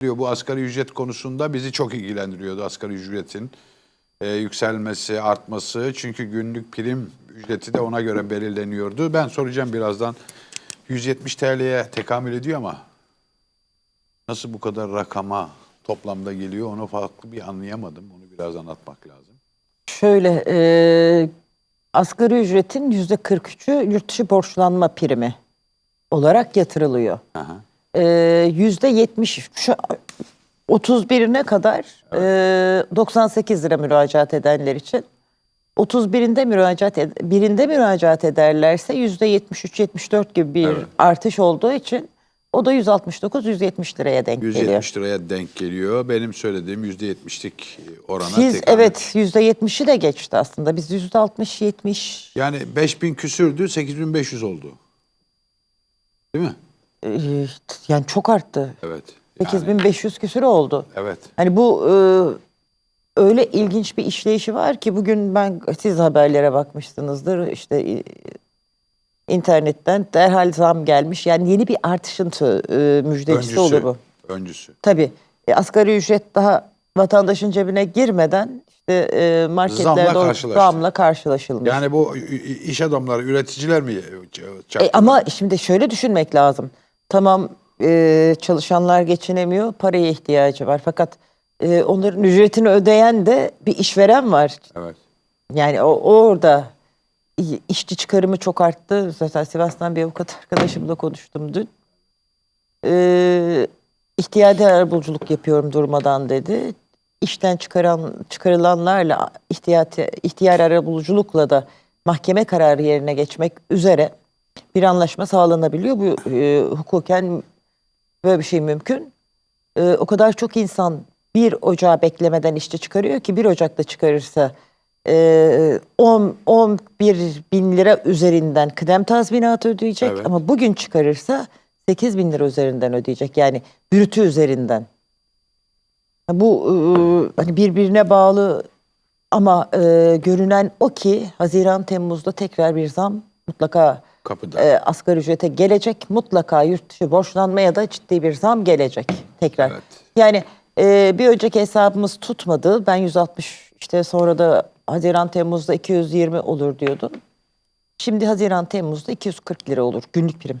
diyor bu asgari ücret konusunda bizi çok ilgilendiriyordu asgari ücretin e, yükselmesi, artması. Çünkü günlük prim ücreti de ona göre belirleniyordu. Ben soracağım birazdan 170 TL'ye tekamül ediyor ama nasıl bu kadar rakama toplamda geliyor onu farklı bir anlayamadım. Onu biraz anlatmak lazım. Şöyle, e, asgari ücretin yüzde 43'ü yurt dışı borçlanma primi olarak yatırılıyor. Aha. E, Yüzde 70, şu 31'ine kadar e, 98 lira müracaat edenler için. 31'inde müracaat ed- birinde müracaat ederlerse yüzde 73-74 gibi bir Evet. artış olduğu için o da 169-170 liraya denk geliyor. 170 liraya denk geliyor. Benim söylediğim %70'lik orana Siz tekamül. evet yüzde 70'i de geçti aslında. Biz yüzde 60-70 Yani 5000 küsürdü 8500 oldu. Değil mi? Yani çok arttı. Evet. Yani, 8500 küsür oldu. evet. Hani bu e, öyle ilginç bir işleyişi var ki bugün ben siz haberlere bakmışsınızdır işte e, internetten derhal zam gelmiş. Yani yeni bir artışın tı- e, müjdecisi olur bu. Öncüsü. Tabii e, asgari ücret daha vatandaşın cebine girmeden işte e, marketlerde Zamla karşılaştı. zamla karşılaşılmış. Yani bu iş adamları, üreticiler mi çaktı? E, ama şimdi şöyle düşünmek lazım. Tamam e, çalışanlar geçinemiyor, paraya ihtiyacı var. Fakat e, onların ücretini ödeyen de bir işveren var. Evet. Yani o orada işçi çıkarımı çok arttı. Zaten Sivas'tan bir avukat arkadaşımla konuştum dün. E, ihtiyadi arabuluculuk yapıyorum durmadan dedi. İşten çıkaran çıkarılanlarla ihtiyar arabuluculukla da mahkeme kararı yerine geçmek üzere bir anlaşma sağlanabiliyor. Bu e, hukuken böyle bir şey mümkün. E, o kadar çok insan bir ocağı beklemeden işçi çıkarıyor ki bir Ocak'ta çıkarırsa e, 10 11 bin lira üzerinden kıdem tazminatı ödeyecek Evet. ama bugün çıkarırsa 8 bin lira üzerinden ödeyecek. Yani bürütü üzerinden. Bu e, hani birbirine bağlı ama e, görünen o ki Haziran Temmuz'da tekrar bir zam mutlaka Kapıda. e, asgari ücrete gelecek. Mutlaka yurt dışı borçlanmaya da ciddi bir zam gelecek tekrar. Evet. Yani e, bir önceki hesabımız tutmadı. Ben 160 işte sonra da Haziran Temmuz'da 220 olur diyordum. Şimdi Haziran Temmuz'da 240 lira olur günlük prim.